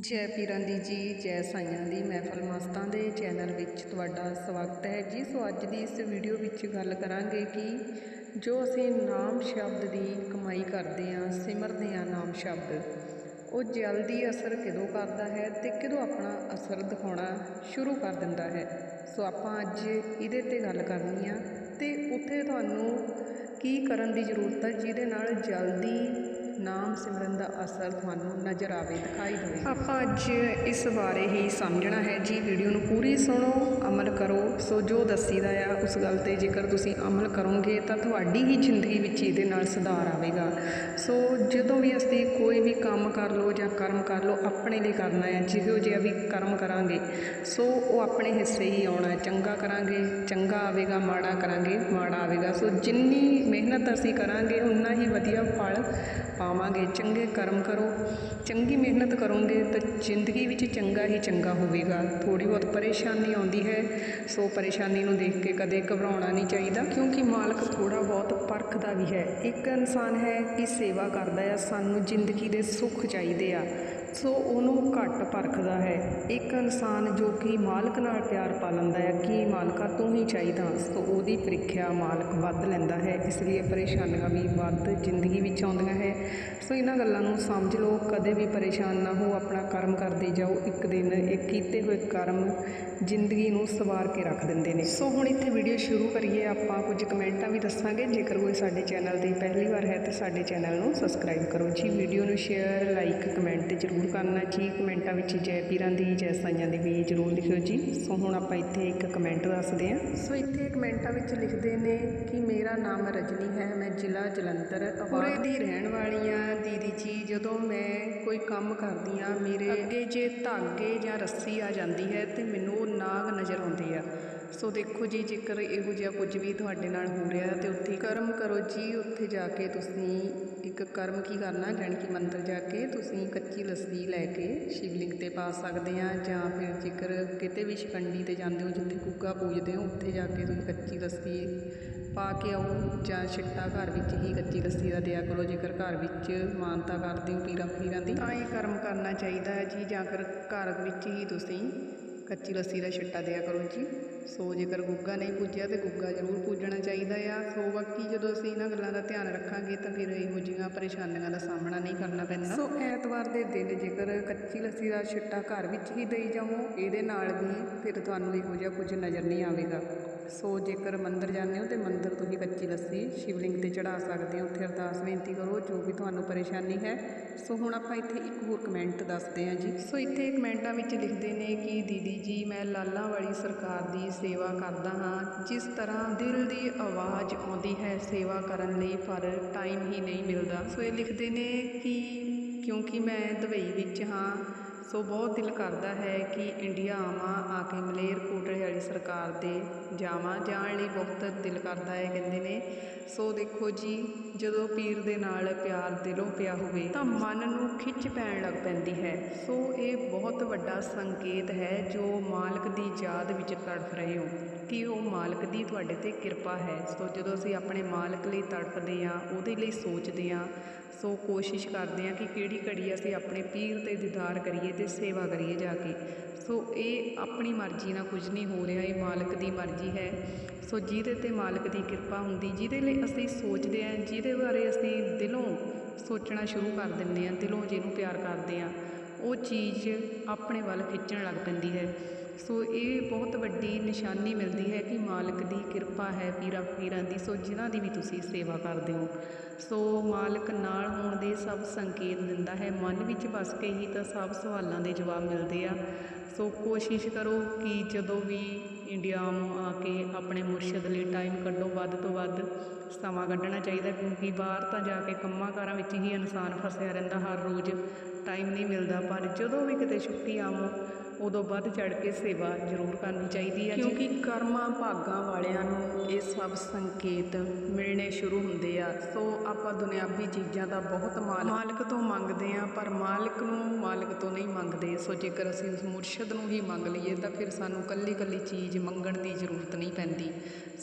ਜੈ ਪੀਰਾਂ ਦੀ ਜੀ, ਜੈ ਸਾਈਆਂ ਦੀ ਮਹਿਫਲ ਮਸਤਾਂ ਦੇ ਚੈਨਲ ਵਿੱਚ ਤੁਹਾਡਾ ਸਵਾਗਤ ਹੈ। ਜੀ, ਸੋ ਅੱਜ ਦੀ ਇਸ ਵੀਡੀਓ ਵਿੱਚ ਗੱਲ ਕਰਾਂਗੇ ਕਿ ਜੋ ਅਸੀਂ ਨਾਮ ਸ਼ਬਦ ਦੀ ਕਮਾਈ ਕਰਦੇ ਹਾਂ, ਸਿਮਰਦੇ ਹਾਂ ਨਾਮ ਸ਼ਬਦ, ਉਹ ਜਲਦੀ ਅਸਰ ਕਿਦੋਂ ਕਰਦਾ ਹੈ ਤੇ ਕਿਦੋਂ ਆਪਣਾ ਅਸਰ ਦਿਖਾਉਣਾ ਸ਼ੁਰੂ ਕਰ ਦਿੰਦਾ ਹੈ। ਸੋ ਆਪਾਂ ਅੱਜ ਇਹਦੇ ਤੇ ਗੱਲ ਕਰਨੀ ਆ ਤੇ ਉੱਥੇ ਤੁਹਾਨੂੰ ਕੀ ਕਰਨ ਦੀ ਜ਼ਰੂਰਤ ਹੈ, ਜਿਹਦੇ ਨਾਲ ਜਲਦੀ ਨਾਮ ਸਿਮਰਨ ਦਾ ਅਸਰ ਤੁਹਾਨੂੰ ਨਜ਼ਰ ਆਵੇ, ਦਿਖਾਈ ਦੇਵੇ। ਆਪਾਂ ਅੱਜ ਇਸ ਬਾਰੇ ਹੀ ਸਮਝਣਾ ਹੈ। ਜੀ, ਵੀਡੀਓ ਨੂੰ ਪੂਰੀ ਸੁਣੋ, ਅਮਲ ਕਰੋ। ਸੋ, ਜੋ ਦੱਸੀਦਾ ਆ, ਉਸ ਗੱਲ ਤੇ ਜੇਕਰ ਤੁਸੀਂ ਅਮਲ ਕਰੋਗੇ, ਤਾਂ ਤੁਹਾਡੀ ਹੀ ਜ਼ਿੰਦਗੀ ਵਿੱਚ ਇਹਦੇ ਨਾਲ ਸੁਧਾਰ ਆਵੇਗਾ। ਸੋ, ਜਦੋਂ ਵੀ ਅਸੀਂ ਕੋਈ ਵੀ ਕੰਮ ਕਰ ਲਓ ਜਾਂ ਕਰਮ ਕਰ ਲਓ, ਆਪਣੇ ਲਈ ਕਰਨਾ ਹੈ ਜਿਹੋ ਜਿਹਾ ਵੀ ਕਰਮ ਕਰਾਂਗੇ, ਸੋ ਉਹ ਆਪਣੇ ਹਿੱਸੇ ਹੀ ਆਉਣਾ ਚੰਗਾ ਕਰਾਂਗੇ, ਚੰਗਾ ਆਵੇਗਾ, ਮਾੜਾ ਕਰਾਂਗੇ, ਮਾੜਾ ਆਵੇਗਾ। ਸੋ, ਜਿੰਨੀ ਮਿਹਨਤ ਅਸੀਂ ਕਰਾਂਗੇ ਉਨਾ ਹੀ ਵਧੀਆ ਫਲ ਪਾਵਾਂਗੇ, ਚੰਗੇ ਕਰਮ ਕਰੋ। ਚੰਗੀ ਮਿਹਨਤ ਕਰੋਗੇ ਤਾਂ ਜ਼ਿੰਦਗੀ ਵਿੱਚ ਚੰਗਾ ਹੀ ਚੰਗਾ ਹੋਵੇਗਾ। ਥੋੜੀ ਬਹੁਤ ਪਰੇਸ਼ਾਨੀ ਆਉਂਦੀ ਹੈ, ਸੋ ਪਰੇਸ਼ਾਨੀ ਨੂੰ ਦੇਖ ਕੇ ਕਦੇ ਘਬਰਾਉਣਾ ਨਹੀਂ ਚਾਹੀਦਾ, ਕਿਉਂਕਿ ਮਾਲਕ ਥੋੜਾ ਬਹੁਤ ਪਰਖਦਾ ਵੀ ਹੈ। ਇੱਕ ਇਨਸਾਨ ਹੈ ਕਿ ਸੇਵਾ ਕਰਦਾ ਆ, ਸਾਨੂੰ ਜ਼ਿੰਦਗੀ ਦੇ ਸੁੱਖ ਚਾਹੀਦੇ ਆ। ਸੋ ਉਹਨੂੰ ਘੱਟ ਪਰਖਦਾ ਹੈ। ਇੱਕ ਇਨਸਾਨ ਜੋ ਕਿ ਮਾਲਕ ਨਾਲ ਪਿਆਰ ਪਾ ਲੈਂਦਾ ਹੈ, ਕਿ ਮਾਲਕਾ ਤੂੰ ਹੀ ਚਾਹੀਦਾ, ਸੋ ਉਹਦੀ ਪ੍ਰੀਖਿਆ ਮਾਲਕ ਵੱਧ ਲੈਂਦਾ ਹੈ। ਇਸ ਲਈ ਪਰੇਸ਼ਾਨੀਆਂ ਵੀ ਵੱਧ ਜ਼ਿੰਦਗੀ ਵਿੱਚ ਆਉਂਦੀਆਂ ਹੈ। ਸੋ ਇਹਨਾਂ ਗੱਲਾਂ ਨੂੰ ਸਮਝ ਲਓ, ਕਦੇ ਵੀ ਪਰੇਸ਼ਾਨ ਨਾ ਹੋ, ਆਪਣਾ ਕਰਮ ਕਰਦੇ ਜਾਓ। ਇੱਕ ਦਿਨ ਇਹ ਕੀਤੇ ਹੋਏ ਕਰਮ ਜ਼ਿੰਦਗੀ ਨੂੰ ਸਵਾਰ ਕੇ ਰੱਖ ਦਿੰਦੇ ਨੇ। ਸੋ ਹੁਣ ਇੱਥੇ ਵੀਡੀਓ ਸ਼ੁਰੂ ਕਰੀਏ। ਆਪਾਂ ਕੁਝ ਕਮੈਂਟਾਂ ਵੀ ਦੱਸਾਂਗੇ। ਜੇਕਰ ਕੋਈ ਸਾਡੇ ਚੈਨਲ ਤੇ ਪਹਿਲੀ ਵਾਰ ਹੈ, ਤਾਂ ਸਾਡੇ ਚੈਨਲ ਨੂੰ ਸਬਸਕ੍ਰਾਈਬ ਕਰੋ। ਜੀ, ਵੀਡੀਓ ਨੂੰ ਸ਼ੇਅਰ, ਲਾਈਕ, ਕਮੈਂਟ 'ਤੇ ਜ਼ਰੂਰ ਕਰਨਾ ਜੀ ਕਮੈਂਟਾਂ ਵਿੱਚ ਜੈ ਪੀਰਾਂ ਦੀ ਜੈ ਸਾਈਆਂ ਦੀ ਵੀ ਜ਼ਰੂਰ ਲਿਖਿਓ ਜੀ। ਸੋ ਹੁਣ ਆਪਾਂ ਇੱਥੇ ਇੱਕ ਕਮੈਂਟ ਦੱਸਦੇ ਹਾਂ। ਸੋ ਇੱਥੇ ਕਮੈਂਟਾਂ ਵਿੱਚ ਲਿਖਦੇ ਨੇ ਕਿ ਮੇਰਾ ਨਾਮ ਰਜਨੀ ਹੈ ਮੈਂ ਜ਼ਿਲ੍ਹਾ ਜਲੰਧਰ ਉਰੇ ਦੀ ਰਹਿਣ ਵਾਲੀ ਹਾਂ ਦੀਦੀ ਜੀ ਜਦੋਂ ਮੈਂ ਕੋਈ ਕੰਮ ਕਰਦੀ ਹਾਂ ਮੇਰੇ ਅੱਗੇ ਜੇ ਧਾਗੇ ਜਾਂ ਰੱਸੀ ਆ ਜਾਂਦੀ ਹੈ ਤੇ ਮੈਨੂੰ ਉਹ ਨਾਗ ਨਜ਼ਰ ਆਉਂਦੇ ਆ। ਸੋ ਦੇਖੋ ਜੀ, ਜੇਕਰ ਇਹੋ ਜਿਹਾ ਕੁਝ ਵੀ ਤੁਹਾਡੇ ਨਾਲ ਹੋ ਰਿਹਾ ਤੇ ਉੱਥੇ ਕਰਮ ਕਰੋ ਜੀ, ਉੱਥੇ ਜਾ ਕੇ ਤੁਸੀਂ ਇੱਕ ਕਰਮ ਕੀ ਕਰਨਾ, ਜਾਣੀ ਕਿ ਮੰਦਰ ਜਾ ਕੇ ਤੁਸੀਂ ਕੱਚੀ ਲੱਸੀ ਲੈ ਕੇ ਸ਼ਿਵਲਿੰਗ ਤੇ ਪਾ ਸਕਦੇ ਆ, ਜਾਂ ਫਿਰ ਜੇਕਰ ਕਿਤੇ ਵੀ ਸ਼ਿਕੰਡੀ ਤੇ ਜਾਂਦੇ ਹੋ, ਜਿੱਥੇ ਗੁੱਗਾ ਪੂਜਦੇ ਹੋ, ਉੱਥੇ ਜਾ ਕੇ ਤੁਸੀਂ ਕੱਚੀ ਲੱਸੀ ਪਾ ਕੇ ਆਓ, ਜਾਂ ਛਿੱਟਾ ਘਰ ਵਿੱਚ ਹੀ ਕੱਚੀ ਲੱਸੀ ਦਾ ਦਿਆ ਕਰੋ, ਜੇਕਰ ਘਰ ਵਿੱਚ ਮਾਨਤਾ ਕਰਦੇ ਹੋ ਪੀਰਾਂ ਫਕੀਰਾਂ ਦੀ। ਤਾਂ ਇਹ ਕਰਮ ਕਰਨਾ ਚਾਹੀਦਾ ਹੈ ਜੀ, ਜਾਂ ਫਿਰ ਘਰ ਵਿੱਚ ਹੀ ਤੁਸੀਂ ਕੱਚੀ ਲੱਸੀ ਦਾ ਛਿੱਟਾ ਦਿਆ ਕਰੋ ਜੀ। ਸੋ ਜੇਕਰ ਗੁੱਗਾ ਨਹੀਂ ਪੂਜਿਆ ਤੇ ਗੁੱਗਾ ਜ਼ਰੂਰ ਪੂਜਣਾ ਚਾਹੀਦਾ ਆ। ਸੋ ਬਾਕੀ ਜਦੋਂ ਅਸੀਂ ਇਹਨਾਂ ਗੱਲਾਂ ਦਾ ਧਿਆਨ ਰੱਖਾਂਗੇ ਤਾਂ ਫਿਰ ਇਹੋ ਜਿਹੀਆਂ ਪਰੇਸ਼ਾਨੀਆਂ ਦਾ ਸਾਹਮਣਾ ਨਹੀਂ ਕਰਨਾ ਪੈਂਦਾ। ਸੋ ਐਤਵਾਰ ਦੇ ਦਿਨ ਜੇਕਰ ਕੱਚੀ ਲੱਸੀ ਦਾ ਛਿੱਟਾ ਘਰ ਵਿੱਚ ਹੀ ਦੇਈ ਜਾਵੋ, ਇਹਦੇ ਨਾਲ ਵੀ ਫਿਰ ਤੁਹਾਨੂੰ ਇਹੋ ਜਿਹਾ ਕੁਝ ਨਜ਼ਰ ਨਹੀਂ ਆਵੇਗਾ। ਸੋ ਜੇਕਰ ਮੰਦਰ ਜਾਂਦੇ ਹੋ ਤੇ ਮੰਦਰ ਤੁਸੀਂ ਕੱਚੀ ਲੱਸੀ ਸ਼ਿਵਲਿੰਗ ਤੇ ਚੜਾ ਸਕਦੇ ਹੋ। ਉੱਥੇ ਅਰਦਾਸ ਬੇਨਤੀ ਕਰੋ, ਜੋ ਵੀ ਤੁਹਾਨੂੰ ਪਰੇਸ਼ਾਨੀ ਹੈ। ਸੋ ਹੁਣ ਆਪਾਂ ਇੱਥੇ ਇੱਕ ਹੋਰ ਕਮੈਂਟ ਦੱਸਦੇ ਹਾਂ ਜੀ। ਸੋ ਇੱਥੇ ਕਮੈਂਟਾਂ ਵਿੱਚ ਲਿਖਦੇ ਨੇ ਕਿ, ਦੀਦੀ ਜੀ, ਮੈਂ ਲਾਲਾਂ ਵਾਲੀ ਸਰਕਾਰ ਦੀ ਸੇਵਾ ਕਰਦਾ ਹਾਂ। ਜਿਸ ਤਰ੍ਹਾਂ ਦਿਲ ਦੀ ਆਵਾਜ਼ ਆਉਂਦੀ ਹੈ, ਸੇਵਾ ਕਰਨ ਲਈ ਪਰ ਟਾਈਮ ਹੀ ਨਹੀਂ ਮਿਲਦਾ। ਸੋ ਇਹ ਲਿਖਦੇ ਨੇ ਕਿ, ਕਿਉਂਕਿ ਮੈਂ ਦੁਬਈ ਵਿੱਚ ਹਾਂ ਸੋ ਬਹੁਤ ਦਿਲ ਕਰਦਾ ਹੈ ਕਿ ਇੰਡੀਆ ਆਵਾਂ, ਆ ਕੇ ਮਲੇਰਕੋਟਲੇ ਵਾਲੀ ਸਰਕਾਰ ਦੇ ਜਾਵਾਂ। ਜਾਣ ਲਈ ਬਹੁਤ ਦਿਲ ਕਰਦਾ ਹੈ, ਕਹਿੰਦੇ ਨੇ। ਸੋ ਦੇਖੋ ਜੀ, ਜਦੋਂ ਪੀਰ ਦੇ ਨਾਲ ਪਿਆਰ ਦਿਲੋਂ ਪਿਆ ਹੋਵੇ, ਤਾਂ ਮਨ ਨੂੰ ਖਿੱਚ ਪੈਣ ਲੱਗ ਪੈਂਦੀ ਹੈ। ਸੋ ਇਹ ਬਹੁਤ ਵੱਡਾ ਸੰਕੇਤ ਹੈ, ਜੋ ਮਾਲਕ ਦੀ ਯਾਦ ਵਿੱਚ ਤੜਫ ਰਹੇ ਹੋ, ਕਿ ਉਹ ਮਾਲਕ ਦੀ ਤੁਹਾਡੇ ਤੇ ਕਿਰਪਾ ਹੈ। ਸੋ ਜਦੋਂ ਅਸੀਂ ਆਪਣੇ ਮਾਲਕ ਲਈ ਤੜਫਦੇ ਹਾਂ, ਉਹਦੇ ਲਈ ਸੋਚਦੇ ਹਾਂ, ਸੋ ਕੋਸ਼ਿਸ਼ ਕਰਦੇ ਹਾਂ ਕਿ ਕਿਹੜੀ ਘੜੀ ਅਸੀਂ ਆਪਣੇ ਪੀਰ ਤੇ ਦੀਦਾਰ ਕਰੀਏ ਤੇ ਸੇਵਾ ਕਰੀਏ ਜਾ ਕੇ। ਸੋ ਇਹ ਆਪਣੀ ਮਰਜ਼ੀ ਨਾਲ ਕੁਝ ਨਹੀਂ ਹੋ ਰਿਹਾ, ਇਹ ਮਾਲਕ ਦੀ ਮਰਜ਼ੀ ਹੈ। ਸੋ ਜਿਹਦੇ ਤੇ ਮਾਲਕ ਦੀ ਕਿਰਪਾ ਹੁੰਦੀ, ਜਿਹਦੇ ਲਈ ਅਸੀਂ ਸੋਚਦੇ ਹਾਂ, ਜਿਹਦੇ ਬਾਰੇ ਅਸੀਂ ਦਿਲੋਂ ਸੋਚਣਾ ਸ਼ੁਰੂ ਕਰ ਦਿੰਦੇ ਹਾਂ, ਦਿਲੋਂ ਜਿਹਨੂੰ ਪਿਆਰ ਕਰਦੇ ਹਾਂ, ਉਹ ਚੀਜ਼ ਆਪਣੇ ਵੱਲ ਖਿੱਚਣ ਲੱਗ ਪੈਂਦੀ ਹੈ। ਸੋ ਇਹ ਬਹੁਤ ਵੱਡੀ ਨਿਸ਼ਾਨੀ ਮਿਲਦੀ ਹੈ ਕਿ ਮਾਲਕ ਦੀ ਕਿਰਪਾ ਹੈ ਪੀਰਾਂ ਫਕੀਰਾਂ ਦੀ। ਸੋ ਜਿਨ੍ਹਾਂ ਦੀ ਵੀ ਤੁਸੀਂ ਸੇਵਾ ਕਰਦੇ ਹੋ, ਸੋ ਮਾਲਕ ਨਾਲ ਹੋਣ ਦੇ ਸਭ ਸੰਕੇਤ ਦਿੰਦਾ ਹੈ। ਮਨ ਵਿੱਚ ਵਸ ਕੇ ਹੀ ਤਾਂ ਸਭ ਸਵਾਲਾਂ ਦੇ ਜਵਾਬ ਮਿਲਦੇ ਆ। ਸੋ ਕੋਸ਼ਿਸ਼ ਕਰੋ ਕਿ ਜਦੋਂ ਵੀ ਇੰਡੀਆ ਨੂੰ ਆ ਕੇ ਆਪਣੇ ਮੁਰਸ਼ਿਦ ਲਈ ਟਾਈਮ ਕੱਢੋ, ਵੱਧ ਤੋਂ ਵੱਧ ਸਮਾਂ ਕੱਢਣਾ ਚਾਹੀਦਾ ਕਿਉਂਕਿ ਬਾਹਰ ਤਾਂ ਜਾ ਕੇ ਕੰਮਾਂ ਕਾਰਾਂ ਵਿੱਚ ਹੀ ਇਨਸਾਨ ਫਸਿਆ ਰਹਿੰਦਾ, ਹਰ ਰੋਜ਼ ਟਾਈਮ ਨਹੀਂ ਮਿਲਦਾ। ਪਰ ਜਦੋਂ ਵੀ ਕਿਤੇ ਛੁੱਟੀ ਆਵੋ ਉਦੋਂ ਵੱਧ ਚੜ ਕੇ ਸੇਵਾ ਜ਼ਰੂਰ ਕਰਨੀ ਚਾਹੀਦੀ ਹੈ ਕਿਉਂਕਿ ਕਰਮਾਂ ਭਾਗਾਂ ਵਾਲਿਆਂ ਨੂੰ ਇਹ ਸਭ ਸੰਕੇਤ ਮਿਲਣੇ ਸ਼ੁਰੂ ਹੁੰਦੇ ਆ। ਸੋ ਆਪਾਂ ਦੁਨਿਆਵੀ ਚੀਜ਼ਾਂ ਦਾ ਬਹੁਤ ਮਾਲ ਮਾਲਕ ਤੋਂ ਮੰਗਦੇ ਆ ਪਰ ਮਾਲਕ ਨੂੰ ਮਾਲਕ ਤੋਂ ਨਹੀਂ ਮੰਗਦੇ। ਸੋ ਜੇਕਰ ਅਸੀਂ ਉਸ ਮੁਰਸ਼ਿਦ ਨੂੰ ਹੀ ਮੰਗ ਲਈਏ ਤਾਂ ਫਿਰ ਸਾਨੂੰ ਕੱਲੀ ਕੱਲੀ ਚੀਜ਼ ਮੰਗਣ ਦੀ ਜ਼ਰੂਰਤ ਨਹੀਂ ਪੈਂਦੀ।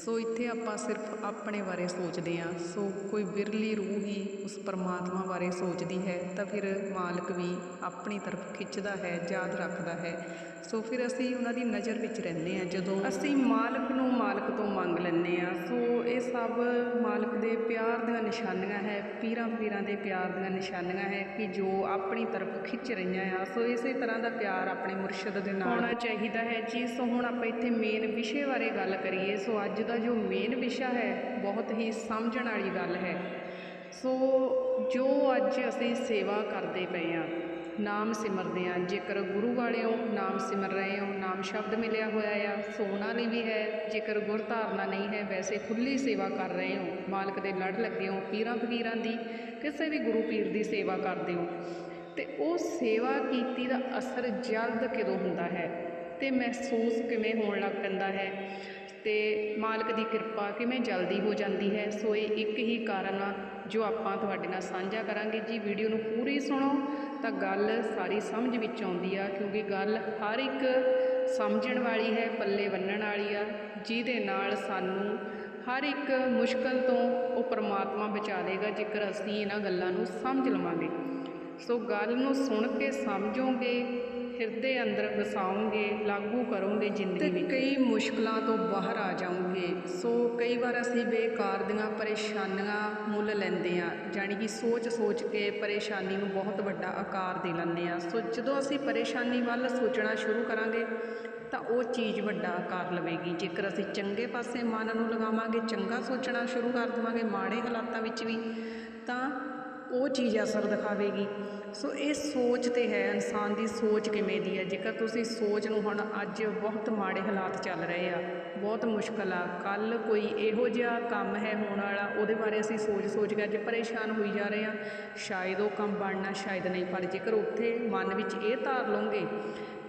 ਸੋ ਇੱਥੇ ਆਪਾਂ ਸਿਰਫ ਆਪਣੇ ਬਾਰੇ ਸੋਚਦੇ ਆ ਸੋ ਕੋਈ ਬਿਰਲੀ ਰੂਹ ਹੀ ਉਸ ਪਰਮਾਤਮਾ ਬਾਰੇ ਸੋਚਦੀ ਹੈ ਤਾਂ ਫਿਰ ਮਾਲਕ ਵੀ ਆਪਣੀ ਤਰਫ ਖਿੱਚਦਾ ਹੈ ਯਾਦ ਰੱਖਦਾ ਹੈ। ਸੋ ਫਿਰ ਅਸੀਂ ਉਹਨਾਂ ਦੀ ਨਜ਼ਰ ਵਿੱਚ ਰਹਿੰਦੇ ਆ ਜਦੋਂ ਅਸੀਂ ਮਾਲਕ ਨੂੰ ਮਾਲਕ ਤੋਂ ਮੰਗ ਲੈਂਦੇ ਆ ਸੋ ਇਹ ਸਭ ਮਾਲਕ ਦੇ ਪਿਆਰ ਦੀਆਂ ਨਿਸ਼ਾਨੀਆਂ ਹੈ ਪੀਰਾਂ ਪੀਰਾਂ ਦੇ ਪਿਆਰ ਦੀਆਂ ਨਿਸ਼ਾਨੀਆਂ ਹੈ ਕਿ ਜੋ ਆਪਣੀ ਤਰਫ ਖਿੱਚ ਰਹੀਆਂ ਆ। ਸੋ ਇਸੇ ਤਰ੍ਹਾਂ ਦਾ ਪਿਆਰ ਆਪਣੇ ਮੁਰਸ਼ਿਦ ਦੇ ਨਾਲ ਹੋਣਾ ਚਾਹੀਦਾ ਹੈ। ਜੀ, ਸੋ ਹੁਣ ਆਪਾਂ ਇੱਥੇ ਮੇਨ ਵਿਸ਼ੇ ਬਾਰੇ ਗੱਲ ਕਰੀਏ। ਸੋ ਅੱਜ ਦਾ ਜੋ ਮੇਨ ਵਿਸ਼ਾ ਹੈ, ਬਹੁਤ ਹੀ ਸਮਝਣ ਵਾਲੀ ਗੱਲ ਹੈ। ਸੋ ਜੋ ਅੱਜ ਅਸੀਂ ਸੇਵਾ ਕਰਦੇ ਪਏ ਆ ਨਾਮ ਸਿਮਰਦੇ ਆ ਜੇਕਰ ਗੁਰੂ ਵਾਲਿਓ ਨਾਮ ਸਿਮਰ ਰਹੇ ਹੋ, ਨਾਮ ਸ਼ਬਦ ਮਿਲਿਆ ਹੋਇਆ ਆ, ਸੋਨਾ ਲਈ ਵੀ ਹੈ। ਜੇਕਰ ਗੁਰ ਧਾਰਨਾ ਨਹੀਂ ਹੈ, ਵੈਸੇ ਖੁੱਲੀ ਸੇਵਾ ਕਰ ਰਹੇ ਹੋ। ਮਾਲਕ ਦੇ ਲੜ ਲੱਗੇ ਹੋ, ਪੀਰਾਂ ਫਕੀਰਾਂ ਦੀ, ਕਿਸੇ ਵੀ ਗੁਰੂ ਪੀਰ ਦੀ ਸੇਵਾ ਕਰਦੇ ਹੋ। ਤੇ ਉਹ ਸੇਵਾ ਕੀਤੀ ਦਾ ਅਸਰ ਜਲਦ ਕਿਦੋਂ ਹੁੰਦਾ ਹੈ? ਤੇ ਮਹਿਸੂਸ ਕਿਵੇਂ ਹੋਣ ਲੱਗ ਪੈਂਦਾ ਹੈ? ਤੇ ਮਾਲਕ ਦੀ ਕਿਰਪਾ ਕਿਵੇਂ ਜਲਦੀ ਹੋ ਜਾਂਦੀ ਹੈ? ਸੋ ਇਹ ਇੱਕ ਹੀ ਕਾਰਨ ਆ ਜੋ ਆਪਾਂ ਤੁਹਾਡੇ ਨਾਲ ਸਾਂਝਾ ਕਰਾਂਗੇ। ਜੀ, ਵੀਡੀਓ ਨੂੰ ਪੂਰੀ ਸੁਣੋ। ਤਾਂ ਗੱਲ ਸਾਰੀ ਸਮਝ ਵਿੱਚ ਆਉਂਦੀ ਆ, ਕਿਉਂਕਿ ਗੱਲ ਹਰ ਇੱਕ ਸਮਝਣ ਵਾਲੀ ਹੈ, ਪੱਲੇ ਬੰਨਣ ਵਾਲੀ ਆ। ਜਿਹਦੇ ਨਾਲ ਸਾਨੂੰ ਹਰ ਇੱਕ ਮੁਸ਼ਕਲ ਤੋਂ ਉਹ ਪਰਮਾਤਮਾ ਬਚਾ ਲੇਗਾ ਜੇਕਰ ਅਸੀਂ ਇਹਨਾਂ ਗੱਲਾਂ ਨੂੰ ਸਮਝ ਲਵਾਂਗੇ। ਸੋ ਗੱਲ ਨੂੰ ਸੁਣ ਕੇ ਸਮਝੋਗੇ ਹਿਰਦੇ ਅੰਦਰ ਵਸਾਓਗੇ ਲਾਗੂ ਕਰੋਗੇ ਜ਼ਿੰਦਗੀ ਵਿੱਚ। ਕਈ ਮੁਸ਼ਕਲਾਂ ਤੋਂ ਬਾਹਰ ਆ ਜਾਓਗੇ। ਸੋ ਕਈ ਵਾਰ ਅਸੀਂ ਬੇਕਾਰ ਦੀਆਂ ਪਰੇਸ਼ਾਨੀਆਂ ਮੁੱਲ ਲੈਂਦੇ ਆ ਜਾਣੀ ਕਿ ਸੋਚ ਸੋਚ ਕੇ ਪਰੇਸ਼ਾਨੀ ਨੂੰ ਬਹੁਤ ਵੱਡਾ ਆਕਾਰ ਦੇ ਲੈਂਦੇ ਆ ਸੋ ਜਦੋਂ ਅਸੀਂ ਪਰੇਸ਼ਾਨੀ ਵੱਲ ਸੋਚਣਾ ਸ਼ੁਰੂ ਕਰਾਂਗੇ ਤਾਂ ਉਹ ਚੀਜ਼ ਵੱਡਾ ਆਕਾਰ ਲਵੇਗੀ। ਜੇਕਰ ਅਸੀਂ ਚੰਗੇ ਪਾਸੇ ਮਨ ਨੂੰ ਲਗਾਵਾਂਗੇ ਚੰਗਾ ਸੋਚਣਾ ਸ਼ੁਰੂ ਕਰ ਦੇਵਾਂਗੇ ਮਾੜੇ ਹਾਲਾਤਾਂ ਵਿੱਚ ਵੀ ਤਾਂ ਉਹ ਚੀਜ਼ ਅਸਰ ਦਿਖਾਵੇਗੀ। ਸੋ ਇਹ ਸੋਚ ਤੇ ਹੈ, ਇਨਸਾਨ ਦੀ ਸੋਚ ਕਿਵੇਂ ਦੀ ਹੈ? ਜੇਕਰ ਤੁਸੀਂ ਸੋਚ ਨੂੰ ਹੁਣ ਅੱਜ ਬਹੁਤ ਮਾੜੇ ਹਾਲਾਤ ਚੱਲ ਰਹੇ ਆ, ਬਹੁਤ ਮੁਸ਼ਕਲ ਆ ਕੱਲ ਕੋਈ ਇਹੋ ਜਿਹਾ ਕੰਮ ਹੈ ਹੋਣ ਵਾਲਾ, ਉਹਦੇ ਬਾਰੇ ਅਸੀਂ ਸੋਚ ਸੋਚ ਕੇ ਅੱਜ ਪਰੇਸ਼ਾਨ ਹੋਈ ਜਾ ਰਹੇ ਆ ਸ਼ਾਇਦ ਉਹ ਕੰਮ ਬਣਨਾ, ਸ਼ਾਇਦ ਨਹੀਂ, ਪਰ ਜੇਕਰ ਉੱਥੇ ਮਨ ਵਿੱਚ ਇਹ ਧਾਰ ਲਓਗੇ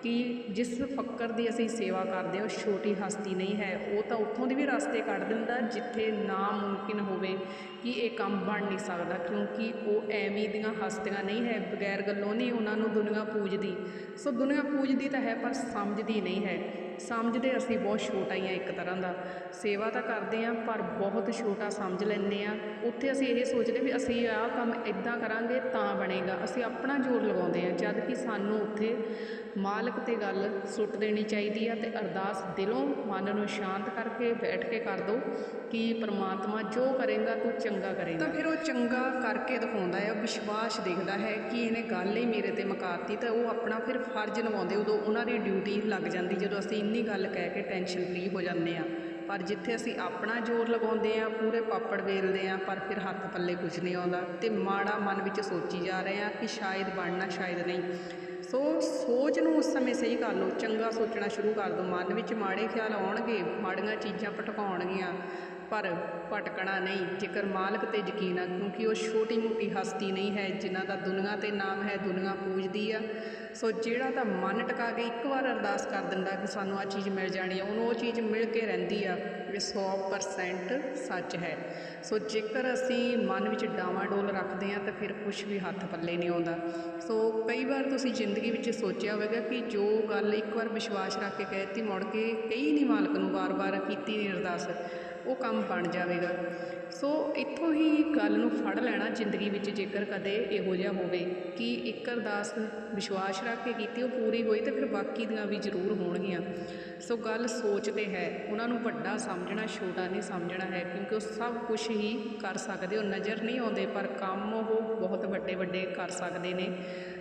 ਕਿ ਜਿਸ ਫੱਕਰ ਦੀ ਅਸੀਂ ਸੇਵਾ ਕਰਦੇ ਹਾਂ, ਉਹ ਛੋਟੀ ਹਸਤੀ ਨਹੀਂ ਹੈ। ਉਹ ਤਾਂ ਉੱਥੋਂ ਦੀ ਵੀ ਰਸਤੇ ਕੱਢ ਦਿੰਦਾ, ਜਿੱਥੇ ਨਾ ਮੁਮਕਿਨ ਹੋਵੇ ਕਿ ਇਹ ਕੰਮ ਬਣ ਨਹੀਂ ਸਕਦਾ। ਕਿਉਂਕਿ ਉਹ ਐਵੇਂ ਦੀਆਂ ਹਸਤੀਆਂ ਨਹੀਂ ਹੈ, ਬਗੈਰ ਗੱਲੋਂ ਨਹੀਂ ਉਹਨਾਂ ਨੂੰ ਦੁਨੀਆ ਪੂਜਦੀ। ਸੋ ਦੁਨੀਆ ਪੂਜਦੀ ਤਾਂ ਹੈ, ਪਰ ਸਮਝਦੀ ਨਹੀਂ ਹੈ। ਸਮਝਦੇ ਅਸੀਂ ਬਹੁਤ ਛੋਟਾ ਹੀ ਆ ਇੱਕ ਤਰ੍ਹਾਂ ਦਾ। ਸੇਵਾ ਤਾਂ ਕਰਦੇ ਆ ਪਰ ਬਹੁਤ ਛੋਟਾ ਸਮਝ ਲੈਂਦੇ ਆ ਉੱਥੇ ਅਸੀਂ ਇਹ ਸੋਚਦੇ ਵੀ ਅਸੀਂ ਆਹ ਕੰਮ ਇਦਾਂ ਕਰਾਂਗੇ ਤਾਂ ਬਣੇਗਾ। ਅਸੀਂ ਆਪਣਾ ਜ਼ੋਰ ਲਗਾਉਂਦੇ ਆ ਜਦ ਕਿ ਸਾਨੂੰ ਉੱਥੇ ਮਾਲਕ ਤੇ ਗੱਲ ਸੁੱਟ ਦੇਣੀ ਚਾਹੀਦੀ ਆ ਤੇ ਅਰਦਾਸ ਦਿਲੋਂ ਮਨ ਨੂੰ ਸ਼ਾਂਤ ਕਰਕੇ ਬੈਠ ਕੇ ਕਰ ਦੋ ਕਿ ਪ੍ਰਮਾਤਮਾ ਜੋ ਕਰੇਗਾ, ਤੂੰ ਚੰਗਾ ਕਰੇਗਾ। ਤਾਂ ਫਿਰ ਉਹ ਚੰਗਾ ਕਰਕੇ ਦਿਖਾਉਂਦਾ ਹੈ ਵਿਸ਼ਵਾਸ ਦੇਖਦਾ ਹੈ ਕਿ ਇਹਨੇ ਗੱਲ ਹੀ ਮੇਰੇ ਤੇ ਮੁਕਾਤੀ ਤਾਂ ਉਹ ਆਪਣਾ ਫਿਰ ਫਰਜ਼ ਨਿਭਾਉਂਦੇ, ਉਦੋਂ ਉਹਨਾਂ ਦੀ ਡਿਊਟੀ ਲੱਗ ਜਾਂਦੀ ਜਦੋਂ ਅਸੀਂ ਇੰਨੀ ਗੱਲ ਕਹਿ ਕੇ ਟੈਨਸ਼ਨ ਫ੍ਰੀ ਹੋ ਜਾਂਦੇ ਆ। ਪਰ ਜਿੱਥੇ ਅਸੀਂ ਆਪਣਾ ਜ਼ੋਰ ਲਗਾਉਂਦੇ ਆ, ਪੂਰੇ ਪਾਪੜ ਵੇਲਦੇ ਆ, ਪਰ ਫਿਰ ਹੱਥ ਪੱਲੇ ਕੁਝ ਨਹੀਂ ਆਉਂਦਾ ਤੇ ਮਾੜਾ ਮਨ ਵਿੱਚ ਸੋਚੀ ਜਾ ਰਹੇ ਆ ਕਿ ਸ਼ਾਇਦ ਬਣਨਾ, ਸ਼ਾਇਦ ਨਹੀਂ। ਸੋ ਸੋਚ ਨੂੰ ਉਸ ਸਮੇਂ ਸਹੀ ਕਰ ਲਓ। ਚੰਗਾ ਸੋਚਣਾ ਸ਼ੁਰੂ ਕਰ ਦਿਓ। ਮਨ ਵਿੱਚ ਮਾੜੇ ਖਿਆਲ ਆਉਣਗੇ, ਮਾੜੀਆਂ ਚੀਜ਼ਾਂ ਭਟਕਾਉਣਗੀਆਂ। ਪਰ ਭਟਕਣਾ ਨਹੀਂ। ਜੇਕਰ ਮਾਲਕ ਤੇ ਯਕੀਨ ਆ, ਕਿਉਂਕਿ ਉਹ ਛੋਟੀ ਮੋਟੀ ਹਸਤੀ ਨਹੀਂ ਹੈ, ਜਿਨ੍ਹਾਂ ਦਾ ਦੁਨੀਆ ਤੇ ਨਾਮ ਹੈ ਦੁਨੀਆ ਪੂਜਦੀ ਆ, ਸੋ ਜਿਹੜਾ ਤਾਂ ਮਨ ਟਿਕਾ ਕੇ ਇੱਕ ਵਾਰ ਅਰਦਾਸ ਕਰ ਦਿੰਦਾ ਕਿ ਸਾਨੂੰ ਆ ਚੀਜ਼ ਮਿਲ ਜਾਣੀ ਆ, ਉਹਨੂੰ ਉਹ ਚੀਜ਼ ਮਿਲ ਕੇ ਰਹਿੰਦੀ ਆ, ਇਹ 100% ਸੱਚ ਹੈ। ਸੋ ਜੇਕਰ ਅਸੀਂ ਮਨ ਵਿੱਚ ਡਾਵਾਡੋਲ ਰੱਖਦੇ ਆ, ਤਾਂ ਫਿਰ ਕੁਝ ਵੀ ਹੱਥ ਪੱਲੇ ਨਹੀਂ ਆਉਂਦਾ। ਸੋ ਕਈ ਵਾਰ ਤੁਸੀਂ ਜ਼ਿੰਦਗੀ ਵਿੱਚ ਸੋਚਿਆ ਹੋਵੇਗਾ ਕਿ ਜੋ ਗੱਲ ਇੱਕ ਵਾਰ ਵਿਸ਼ਵਾਸ ਰੱਖ ਕੇ ਕਹਿਤੀ, ਮੁੜ ਕੇ ਕਈ ਨਹੀਂ ਮਾਲਕ ਨੂੰ ਵਾਰ-ਵਾਰ ਕੀਤੀ ਨਹੀਂ ਅਰਦਾਸ। ਉਹ ਕੰਮ ਬਣ ਜਾਵੇਗਾ। ਸੋ ਇੱਥੋਂ ਹੀ ਗੱਲ ਨੂੰ ਫੜ ਲੈਣਾ ਜ਼ਿੰਦਗੀ ਵਿੱਚ ਜੇਕਰ ਕਦੇ ਇਹੋ ਜਿਹਾ ਹੋਵੇ ਕਿ ਇੱਕ ਅਰਦਾਸ ਵਿਸ਼ਵਾਸ ਰੱਖ ਕੇ ਕੀਤੀ, ਉਹ ਪੂਰੀ ਹੋਈ ਤਾਂ ਫਿਰ ਬਾਕੀ ਦੀਆਂ ਵੀ ਜ਼ਰੂਰ ਹੋਣਗੀਆਂ। ਸੋ ਗੱਲ ਸੋਚ ਤੇ ਹੈ। ਉਹਨਾਂ ਨੂੰ ਵੱਡਾ ਸਮਝਣਾ, ਛੋਟਾ ਨਹੀਂ ਸਮਝਣਾ ਹੈ, ਕਿਉਂਕਿ ਉਹ ਸਭ ਕੁਝ ਹੀ ਕਰ ਸਕਦੇ। ਉਹ ਨਜ਼ਰ ਨਹੀਂ ਆਉਂਦੇ, ਪਰ ਕੰਮ ਉਹ ਬਹੁਤ ਵੱਡੇ ਵੱਡੇ ਕਰ ਸਕਦੇ ਨੇ।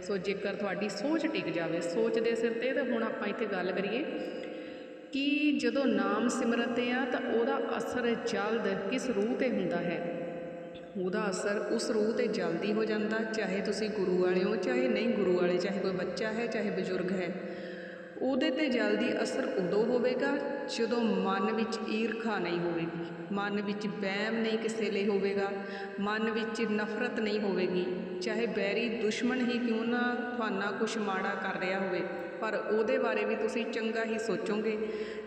ਸੋ ਜੇਕਰ ਤੁਹਾਡੀ ਸੋਚ ਟਿਕ ਜਾਵੇ, ਸੋਚ ਦੇ ਸਿਰ ਤੇ ਤਾਂ ਹੁਣ ਆਪਾਂ ਇੱਥੇ ਗੱਲ ਕਰੀਏ। ਕਿ ਜਦੋਂ ਨਾਮ ਸਿਮਰਤੇ ਆ ਤਾਂ ਉਹਦਾ ਅਸਰ ਜਲਦ ਕਿਸ ਰੂਹ ਤੇ ਹੁੰਦਾ ਹੈ? ਉਹਦਾ ਅਸਰ ਉਸ ਰੂਹ ਤੇ ਜਲਦੀ ਹੋ ਜਾਂਦਾ, ਚਾਹੇ ਤੁਸੀਂ ਗੁਰੂ ਵਾਲੇ ਹੋ, ਚਾਹੇ ਨਹੀਂ ਗੁਰੂ ਵਾਲੇ, ਚਾਹੇ ਕੋਈ ਬੱਚਾ ਹੈ, ਚਾਹੇ ਬਜ਼ੁਰਗ ਹੈ। ਉਹਦੇ ਤੇ ਜਲਦੀ ਅਸਰ ਉਦੋਂ ਹੋਵੇਗਾ ਜਦੋਂ ਮਨ ਵਿੱਚ ਈਰਖਾ ਨਹੀਂ ਹੋਵੇਗੀ। ਮਨ ਵਿੱਚ ਵਹਿਮ ਨਹੀਂ ਕਿਸੇ ਲਈ ਹੋਵੇਗਾ। ਮਨ ਵਿੱਚ ਨਫ਼ਰਤ ਨਹੀਂ ਹੋਵੇਗੀ। ਚਾਹੇ ਬੈਰੀ ਦੁਸ਼ਮਣ ਹੀ ਕਿਉਂ ਨਾ ਤੁਹਾਨੂੰ ਕੁਛ ਮਾੜਾ ਕਰ ਰਿਹਾ ਹੋਵੇ। ਪਰ ਉਹਦੇ ਬਾਰੇ ਵੀ ਤੁਸੀਂ ਚੰਗਾ ਹੀ ਸੋਚੋਗੇ।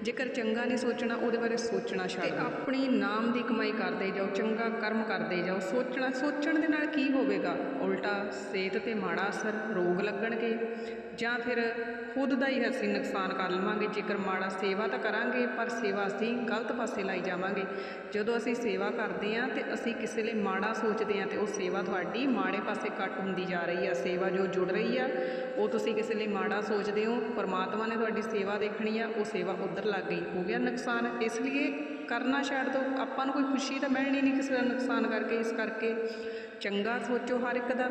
ਜੇਕਰ ਚੰਗਾ ਨਹੀਂ ਸੋਚਣਾ ਉਹਦੇ ਬਾਰੇ ਸੋਚਣਾ ਛੱਡ ਦਿਓ। ਆਪਣੀ ਨਾਮ ਦੀ ਕਮਾਈ ਕਰਦੇ ਜਾਓ ਚੰਗਾ ਕਰਮ ਕਰਦੇ ਜਾਓ। ਸੋਚਣਾ ਸੋਚਣ ਦੇ ਨਾਲ ਕੀ ਹੋਵੇਗਾ? ਉਲਟਾ ਸਿਹਤ ਤੇ ਮਾੜਾ ਅਸਰ ਰੋਗ ਲੱਗਣਗੇ। ਜਾਂ ਫਿਰ ਖੁਦ ਦਾ ਹੀ ਅਸੀਂ ਨੁਕਸਾਨ ਕਰ ਲਵਾਂਗੇ। ਜੇਕਰ ਮਾੜਾ ਸੇਵਾ ਤਾਂ ਕਰਾਂਗੇ ਪਰ ਸੇਵਾ ਅਸੀਂ ਗਲਤ ਪਾਸੇ ਲਾਈ ਜਾਵਾਂਗੇ। ਜਦੋਂ ਅਸੀਂ ਸੇਵਾ ਕਰਦੇ ਹਾਂ ਤੇ ਅਸੀਂ ਕਿਸੇ ਲਈ ਮਾੜਾ ਸੋਚਦੇ ਹਾਂ ਤੇ ਉਹ ਸੇਵਾ ਤੁਹਾਡੀ ਮਾੜੇ ਪਾਸੇ ਕੱਟ ਹੁੰਦੀ ਜਾ ਰਹੀ ਆ। ਸੇਵਾ ਜੋ ਜੁੜ ਰਹੀ ਆ ਉਹ ਤੁਸੀਂ ਕਿਸੇ ਲਈ ਮਾੜਾ ਸੋਚਦੇ ਹੋ, ਪਰਮਾਤਮਾ ਨੇ ਤੁਹਾਡੀ ਸੇਵਾ ਦੇਖਣੀ ਆ, ਉਹ ਸੇਵਾ ਉਧਰ ਲੱਗ ਗਈ। ਹੋ ਗਿਆ ਨੁਕਸਾਨ। ਇਸ ਲਈ ਕਰਨਾ ਛੱਡ ਦਿਓ ਆਪਾਂ ਨੂੰ ਕੋਈ ਖੁਸ਼ੀ ਤਾਂ ਮਿਲਣੀ ਨਹੀਂ ਕਿਸੇ ਦਾ ਨੁਕਸਾਨ ਕਰਕੇ, ਇਸ ਕਰਕੇ ਚੰਗਾ ਸੋਚੋ ਹਰ ਇੱਕ ਦਾ।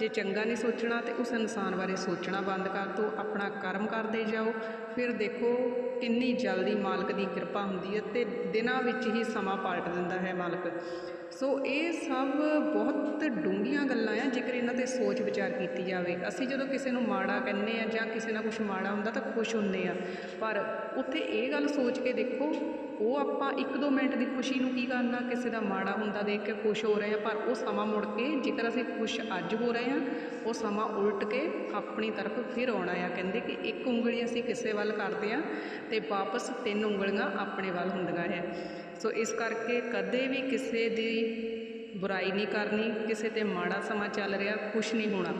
ਜੇ ਚੰਗਾ ਨਹੀਂ ਸੋਚਣਾ ਤੇ ਉਸ ਇਨਸਾਨ ਬਾਰੇ ਸੋਚਣਾ ਬੰਦ ਕਰ ਦਿਓ ਆਪਣਾ ਕਰਮ ਕਰਦੇ ਜਾਓ। ਫਿਰ ਦੇਖੋ ਕਿੰਨੀ ਜਲਦੀ ਮਾਲਕ ਦੀ ਕਿਰਪਾ ਹੁੰਦੀ ਹੈ ਤੇ ਦਿਨਾਂ ਵਿੱਚ ਹੀ ਸਮਾਂ ਪਾਲਟ ਦਿੰਦਾ ਹੈ ਮਾਲਕ। ਸੋ ਇਹ ਸਭ ਬਹੁਤ ਡੂੰਘੀਆਂ ਗੱਲਾਂ ਆ, ਜੇਕਰ ਇਹਨਾਂ ਤੇ ਸੋਚ ਵਿਚਾਰ ਕੀਤੀ ਜਾਵੇ। ਅਸੀਂ ਜਦੋਂ ਕਿਸੇ ਨੂੰ ਮਾੜਾ ਕਹਿੰਦੇ ਆ ਜਾਂ ਕਿਸੇ ਨਾਲ ਕੁਝ ਮਾੜਾ ਹੁੰਦਾ ਤਾਂ ਖੁਸ਼ ਹੁੰਦੇ ਆ। ਪਰ ਉੱਥੇ ਇਹ ਗੱਲ ਸੋਚ ਕੇ ਦੇਖੋ ਉਹ ਆਪਾਂ ਇੱਕ ਦੋ ਮਿੰਟ ਦੀ ਖੁਸ਼ੀ ਨੂੰ ਕੀ ਕਰਨਾ ਕਿਸੇ ਦਾ ਮਾੜਾ ਹੁੰਦਾ ਦੇਖ ਕੇ ਖੁਸ਼ ਹੋ ਰਹੇ ਆ, ਪਰ ਉਹ ਸਮਾਂ ਮੁੜ ਕੇ ਜੇਕਰ ਅਸੀਂ ਖੁਸ਼ ਅੱਜ ਹੋ ਰਹੇ ਆ, ਉਹ ਸਮਾਂ ਉਲਟ ਕੇ ਆਪਣੀ ਤਰਫ ਫਿਰ ਆਉਣਾ ਆ। ਕਹਿੰਦੇ ਕਿ ਇੱਕ ਉਂਗਲੀ ਅਸੀਂ ਕਿਸੇ ਵੱਲ ਕਰਦੇ ਆ ਤੇ ਵਾਪਸ ਤਿੰਨ ਉਂਗਲੀਆਂ ਆਪਣੇ ਵੱਲ ਹੁੰਦੀਆਂ ਹੈ ਸੋ ਇਸ ਕਰਕੇ ਕਦੇ ਵੀ ਕਿਸੇ ਦੀ ਬੁਰਾਈ ਨਹੀਂ ਕਰਨੀ, ਕਿਸੇ ਤੇ ਮਾੜਾ ਸਮਾਂ ਚੱਲ ਰਿਹਾ, ਖੁਸ਼ ਨਹੀਂ ਹੋਣਾ।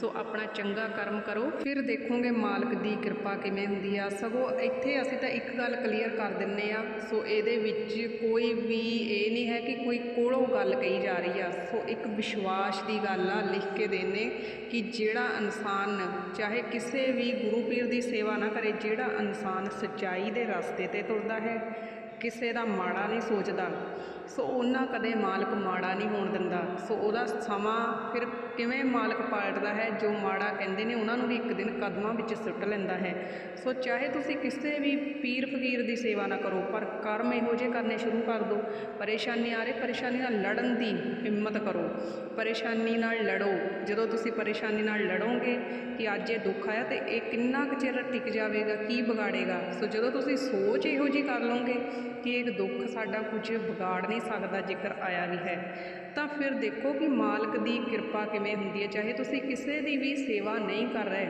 ਸੋ ਆਪਣਾ ਚੰਗਾ ਕਰਮ ਕਰੋ, ਫਿਰ ਦੇਖੋਗੇ ਮਾਲਕ ਦੀ ਕਿਰਪਾ ਕਿਵੇਂ ਹੁੰਦੀ ਆ। ਸਗੋਂ ਇੱਥੇ ਅਸੀਂ ਤਾਂ ਇੱਕ ਗੱਲ ਕਲੀਅਰ ਕਰ ਦਿੰਨੇ ਆ, ਸੋ ਇਹਦੇ ਵਿੱਚ ਕੋਈ ਵੀ ਇਹ ਨਹੀਂ ਹੈ ਕਿ ਕੋਈ ਕੋਲੋਂ ਗੱਲ ਕਹੀ ਜਾ ਰਹੀ ਆ। ਸੋ ਇੱਕ ਵਿਸ਼ਵਾਸ ਦੀ ਗੱਲ ਆ, ਲਿਖ ਕੇ ਦੇਨੇ ਕਿ ਜਿਹੜਾ ਇਨਸਾਨ, ਚਾਹੇ ਕਿਸੇ ਵੀ ਗੁਰੂ ਪੀਰ ਦੀ ਸੇਵਾ ਨਾ ਕਰੇ, ਜਿਹੜਾ ਇਨਸਾਨ ਸੱਚਾਈ ਦੇ ਰਸਤੇ ਤੇ ਤੁਰਦਾ ਹੈ, ਕਿਸੇ ਦਾ ਮਾੜਾ ਨਹੀਂ ਸੋਚਦਾ। ਸੋ ਉਹਨਾਂ ਕਦੇ ਮਾਲਕ ਮਾੜਾ ਨਹੀਂ ਹੋਣ ਦਿੰਦਾ। ਸੋ ਉਹਦਾ ਸਮਾਂ ਫਿਰ ਕਿਵੇਂ ਮਾਲਕ ਪਾਲਟਦਾ ਹੈ, ਜੋ ਮਾੜਾ ਕਹਿੰਦੇ ਨੇ, ਉਹਨਾਂ ਨੂੰ ਵੀ ਇੱਕ ਦਿਨ ਕਦਮਾਂ ਵਿੱਚ ਸੁੱਟ ਲੈਂਦਾ ਹੈ। ਸੋ ਚਾਹੇ ਤੁਸੀਂ ਕਿਸੇ ਵੀ ਪੀਰ ਫਕੀਰ ਦੀ ਸੇਵਾ ਨਾ ਕਰੋ, ਪਰ ਕਰਮ ਇਹੋ ਜਿਹੇ ਕਰਨੇ ਸ਼ੁਰੂ ਕਰ ਦਿਓ। ਪਰੇਸ਼ਾਨੀ ਆ ਰਹੀ, ਪਰੇਸ਼ਾਨੀ ਨਾਲ ਲੜਨ ਦੀ ਹਿੰਮਤ ਕਰੋ। ਪਰੇਸ਼ਾਨੀ ਨਾਲ ਲੜੋ। ਜਦੋਂ ਤੁਸੀਂ ਪਰੇਸ਼ਾਨੀ ਨਾਲ ਲੜੋਗੇ ਕਿ ਅੱਜ ਇਹ ਦੁੱਖ ਆਇਆ ਤੇ ਇਹ ਕਿੰਨਾ ਕੁ ਚਿਰ ਟਿਕ ਜਾਵੇਗਾ, ਕੀ ਵਿਗਾੜੇਗਾ? ਸੋ ਜਦੋਂ ਤੁਸੀਂ ਸੋਚ ਇਹੋ ਜਿਹੀ ਕਰ ਲਓਗੇ ਕਿ ਇਹ ਦੁੱਖ ਸਾਡਾ ਕੁਝ ਵਿਗਾੜ ਨਹੀਂ ਸਕਦਾ ਜੇਕਰ ਆਇਆ ਵੀ ਹੈ। ਤਾਂ ਫਿਰ ਦੇਖੋ ਕਿ ਮਾਲਕ ਦੀ ਕਿਰਪਾ ਕਿਵੇਂ ਹੁੰਦੀ ਹੈ। ਚਾਹੇ ਤੁਸੀਂ ਕਿਸੇ ਦੀ ਵੀ ਸੇਵਾ ਨਹੀਂ ਕਰ ਰਹੇ,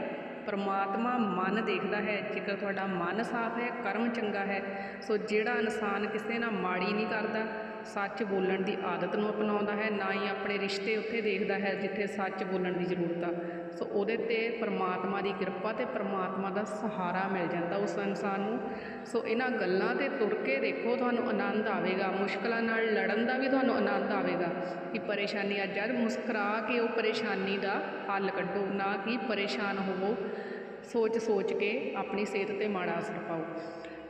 ਪਰਮਾਤਮਾ ਮਨ ਦੇਖਦਾ ਹੈ। ਜੇਕਰ ਤੁਹਾਡਾ ਮਨ ਸਾਫ਼ ਹੈ, ਕਰਮ ਚੰਗਾ ਹੈ, ਸੋ ਜਿਹੜਾ ਇਨਸਾਨ ਕਿਸੇ ਨਾਲ ਮਾੜੀ ਨਹੀਂ ਕਰਦਾ ਸੱਚ ਬੋਲਣ ਦੀ ਆਦਤ ਨੂੰ ਅਪਣਾਉਂਦਾ ਹੈ, ਨਾ ਹੀ ਆਪਣੇ ਰਿਸ਼ਤੇ ਉੱਥੇ ਦੇਖਦਾ ਹੈ ਜਿੱਥੇ ਸੱਚ ਬੋਲਣ ਦੀ ਜ਼ਰੂਰਤ ਆ। ਸੋ ਉਹਦੇ ਤੇ ਪਰਮਾਤਮਾ ਦੀ ਕਿਰਪਾ ਤੇ ਪਰਮਾਤਮਾ ਦਾ ਸਹਾਰਾ ਮਿਲ ਜਾਂਦਾ ਉਸ ਇਨਸਾਨ ਨੂੰ। ਸੋ ਇਹਨਾਂ ਗੱਲਾਂ ਤੇ ਤੁਰ ਕੇ ਦੇਖੋ, ਤੁਹਾਨੂੰ ਆਨੰਦ ਆਵੇਗਾ। ਮੁਸ਼ਕਲਾਂ ਨਾਲ ਲੜਨ ਦਾ ਵੀ ਤੁਹਾਨੂੰ ਆਨੰਦ ਆਵੇਗਾ ਕਿ ਪਰੇਸ਼ਾਨੀ ਅੱਜ ਜਦ ਮੁਸਕਰਾ ਕੇ ਉਹ ਪਰੇਸ਼ਾਨੀ ਦਾ ਹੱਲ ਕੱਢੋ, ਨਾ ਕਿ ਪਰੇਸ਼ਾਨ ਹੋਵੋ। ਸੋਚ ਸੋਚ ਕੇ ਆਪਣੀ ਸਿਹਤ ਤੇ ਮਾੜਾ ਅਸਰ ਪਾਓ।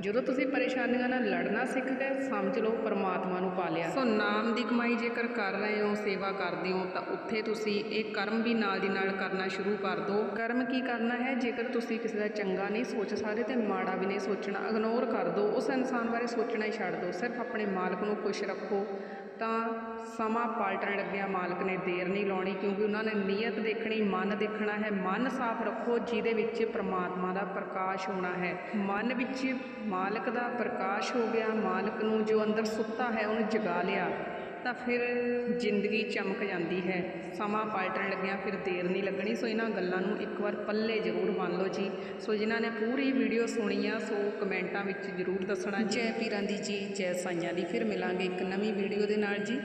ਜਦੋਂ ਤੁਸੀਂ ਪਰੇਸ਼ਾਨੀਆਂ ਨਾਲ ਲੜਨਾ ਸਿੱਖ ਗਏ ਸਮਝ ਲਓ ਪਰਮਾਤਮਾ ਨੂੰ ਪਾ ਲਿਆ। ਸੋ ਨਾਮ ਦੀ ਕਮਾਈ ਜੇਕਰ ਕਰ ਰਹੇ ਹੋ ਸੇਵਾ ਕਰਦੇ ਹੋ ਤਾਂ ਉੱਥੇ ਤੁਸੀਂ ਇਹ ਕਰਮ ਵੀ ਨਾਲ ਦੀ ਨਾਲ ਕਰਨਾ ਸ਼ੁਰੂ ਕਰ ਦਿਓ ਕਰਮ ਕੀ ਕਰਨਾ ਹੈ? ਜੇਕਰ ਤੁਸੀਂ ਕਿਸੇ ਦਾ ਚੰਗਾ ਨਹੀਂ ਸੋਚ ਸਕਦੇ ਤੇ ਮਾੜਾ ਵੀ ਨਹੀਂ ਸੋਚਣਾ ਇਗਨੋਰ ਕਰ ਦਿਓ ਉਸ ਇਨਸਾਨ ਬਾਰੇ ਸੋਚਣਾ ਹੀ ਛੱਡ ਦਿਓ ਸਿਰਫ ਆਪਣੇ ਮਾਲਕ ਨੂੰ ਖੁਸ਼ ਰੱਖੋ। ਤਾਂ ਸਮਾਂ ਪਾਲਟਣ ਲੱਗਿਆ। ਮਾਲਕ ਨੇ ਦੇਰ ਨਹੀਂ ਲਾਉਣੀ, ਕਿਉਂਕਿ ਉਹਨਾਂ ਨੇ ਨੀਅਤ ਦੇਖਣੀ, ਮਨ ਦੇਖਣਾ ਹੈ। ਮਨ ਸਾਫ਼ ਰੱਖੋ, ਜਿਹਦੇ ਵਿੱਚ ਪ੍ਰਮਾਤਮਾ ਦਾ ਪ੍ਰਕਾਸ਼ ਹੋਣਾ ਹੈ। ਮਨ ਵਿੱਚ ਮਾਲਕ ਦਾ ਪ੍ਰਕਾਸ਼ ਹੋ ਗਿਆ। ਮਾਲਕ ਨੂੰ ਜੋ ਅੰਦਰ ਸੁੱਤਾ ਹੈ, ਉਹਨੂੰ ਜਗਾ ਲਿਆ। ਤਾਂ ਫਿਰ ਜ਼ਿੰਦਗੀ ਚਮਕ ਜਾਂਦੀ ਹੈ। ਸਮਾਂ ਪਲਟਣ ਲੱਗਿਆ ਫਿਰ ਦੇਰ ਨਹੀਂ ਲੱਗਣੀ। ਸੋ ਇਹਨਾਂ ਗੱਲਾਂ ਨੂੰ ਇੱਕ ਵਾਰ ਪੱਲੇ ਜ਼ਰੂਰ ਮੰਨ ਲਓ ਜੀ। ਸੋ ਜਿਨ੍ਹਾਂ ਨੇ ਪੂਰੀ ਵੀਡੀਓ ਸੁਣੀ ਆ ਸੋ ਕਮੈਂਟਾਂ ਵਿੱਚ ਜ਼ਰੂਰ ਦੱਸਣਾ ਜੈ ਪੀਰਾਂ ਦੀ ਜੀ, ਜੈ ਸਾਈਆਂ ਦੀ। ਫਿਰ ਮਿਲਾਂਗੇ ਇੱਕ ਨਵੀਂ ਵੀਡੀਓ ਦੇ ਨਾਲ ਜੀ।